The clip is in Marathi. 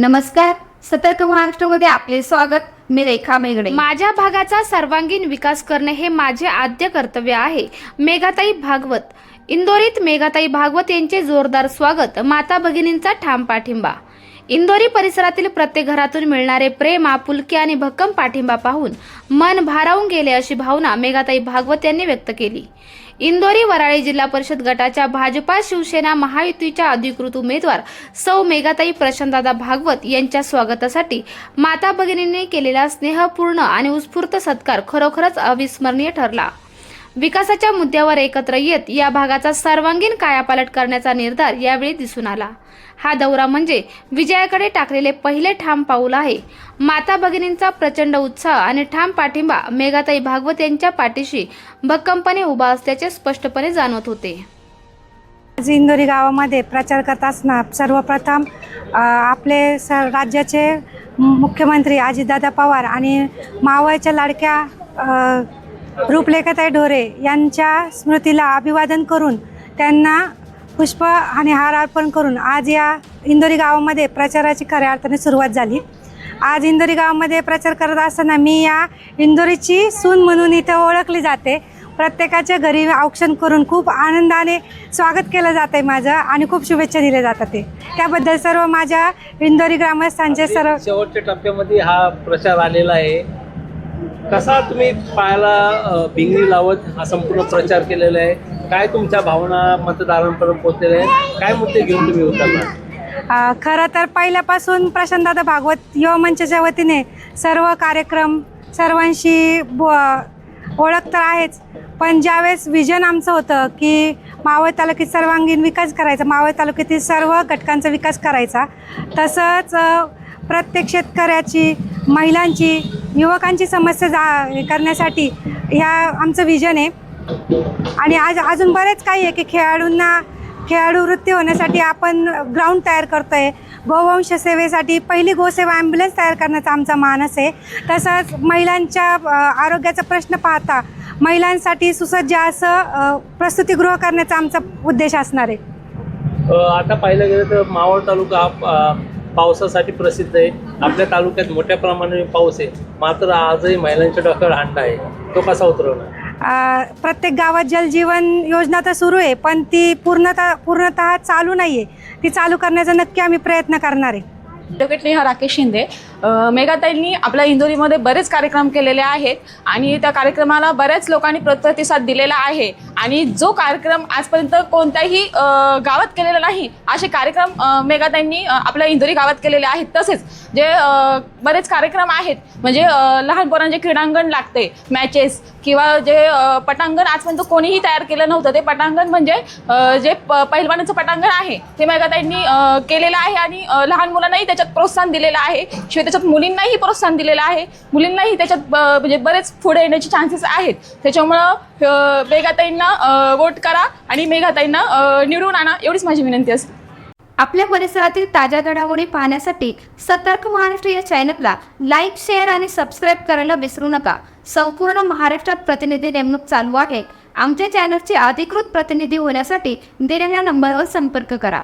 नमस्कार. सतर्क महाराष्ट्रामध्ये आपले स्वागत. मी रेखा मेघडे. माझ्या भागाचा सर्वांगीण विकास करणे हे माझे आद्य कर्तव्य आहे. मेघाताई भागवत. इंदोरीत मेघाताई भागवत यांचे जोरदार स्वागत. माता भगिनींचा ठाम पाठिंबा. इंदोरी परिसरातील प्रत्येक घरातून मिळणारे प्रेम आपुलकी आणि भक्कम पाठिंबा पाहून मन भारावून गेले अशी भावना मेघाताई भागवत यांनी व्यक्त केली. इंदोरी वराळी जिल्हा परिषद गटाच्या भाजपा शिवसेना महायुतीच्या अधिकृत उमेदवार सौ मेघाताई प्रशांतदादा भागवत यांच्या स्वागतासाठी माता भगिनींनी केलेला स्नेहपूर्ण आणि उत्स्फूर्त सत्कार खरोखरच अविस्मरणीय ठरला. विकासाच्या मुद्द्यावर एकत्र येत या भागाचा सर्वांगीण कायापालट करण्याचा निर्धार यावेळी दिसून आला. हा दौरा म्हणजे विजयाकडे टाकलेले पहिले ठाम पाऊल आहे. माता भगिनींचा प्रचंड उत्साह आणि ठाम पाठिंबा मेघाताई भागवत यांच्या पाठीशी भक्कमपणे उभा असल्याचे स्पष्टपणे जाणवत होते. आज इंदोरी गावामध्ये प्रचार करत असताना सर्वप्रथम आपले स राज्याचे मुख्यमंत्री अजितदादा पवार आणि मावळच्या लाडक्या रूपलेखाताई ढोरे यांच्या स्मृतीला अभिवादन करून त्यांना पुष्प आणि हार अर्पण करून आज या इंदोरी गावामध्ये प्रचाराची खऱ्या अर्थाने सुरुवात झाली. आज इंदोरी गावामध्ये प्रचार करत असताना मी या इंदोरीची सून म्हणून इथं ओळखली जाते. प्रत्येकाच्या घरी औक्षण करून खूप आनंदाने स्वागत केलं जात आहे माझं आणि खूप शुभेच्छा दिल्या जातात ते. त्याबद्दल सर्व माझ्या इंदोरी ग्रामस्थांचे सर्व शेवटच्या टप्प्यामध्ये हा प्रचार आलेला आहे. कसा तुम्ही पायाला अ, भिंगरी लावत हा संपूर्ण प्रचार केलेला आहे? काय तुमच्या भावना मतदारांपर्यंत पोहोचलेल्या आहेत? काय मुद्दे घेऊन तुम्ही उतरला खरं तर पहिल्यापासून प्रशांतदादा भागवत युवा मंचाच्या वतीने सर्व कार्यक्रम सर्वांशी ओळख तर आहेच पण ज्यावेळेस विजन आमचं होतं की मावळ तालुक्यात सर्वांगीण विकास करायचा मावळ तालुक्यातील सर्व घटकांचा विकास करायचा तसंच प्रत्येक शेतकऱ्याची महिलांची युवकांची समस्या जा करण्यासाठी ह्या आमचं विजन आहे. आणि आज अजून बरेच काही आहे की खेळाडूंना खेळाडू वृत्ती होण्यासाठी आपण ग्राउंड तयार करतो आहे गोवंश सेवेसाठी पहिली गोसेवा ॲम्ब्युलन्स तयार करण्याचा आमचा मानस आहे. तसंच महिलांच्या आरोग्याचा प्रश्न पाहता महिलांसाठी सुसज्ज असं प्रस्तुतीगृह करण्याचा आमचा उद्देश असणार आहे. आता पाहिलं गेलं तर मावळ तालुका पावसासाठी प्रसिद्ध आहे. आपल्या तालुक्यात मोठ्या प्रमाणाने पाऊस आहे. मात्र आजही महिलांच्या डोक्यावर हांडा आहे. तो कसा उतरवणार प्रत्येक गावात जलजीवन योजना तर सुरू आहे पण ती पूर्णतः पूर्णतः चालू नाही आहे ती चालू करण्याचा नक्की आम्ही प्रयत्न करणार आहे. ॲडव्होकेट नेहा राकेश शिंदे. मेघाताईंनी आपल्या इंदोरीमध्ये बरेच कार्यक्रम केलेले आहेत आणि त्या कार्यक्रमाला बऱ्याच लोकांनी प्रतिसाद दिलेला आहे. आणि जो कार्यक्रम आजपर्यंत कोणत्याही गावात केलेला नाही असे कार्यक्रम मेघाताईंनी आपल्या इंदोरी गावात केलेले आहेत. तसेच जे बरेच कार्यक्रम आहेत म्हणजे लहान पोरांचे क्रीडांगण लागते मॅचेस किंवा जे पटांगण आजपर्यंत कोणीही तयार केलं नव्हतं. ते पटांगण म्हणजे जे प पहिलवानाचं पटांगण आहे ते मेघाताईंनी केलेलं आहे आणि लहान मुलांनाही त्याच्यात प्रोत्साहन दिलेलं आहे. शिवाय त्याच्यात मुलींनाही प्रोत्साहन दिलेलं आहे. मुलींनाही त्याच्यात म्हणजे बरेच पुढे येण्याचे चान्सेस आहेत. त्याच्यामुळं मेघाताईंना वोट करा आणि मेघाताईंना निवडून आणा एवढीच माझी विनंती असेल आपल्या परिसरातील ताज्या घडामोडी पाहण्यासाठी सतर्क महाराष्ट्र या चॅनलला लाईक शेअर आणि सबस्क्राईब करायला विसरू नका. संपूर्ण महाराष्ट्रात प्रतिनिधी नेमणूक चालू आहे. आमच्या चॅनलचे अधिकृत प्रतिनिधी होण्यासाठी दिलेल्या नंबरवर संपर्क करा.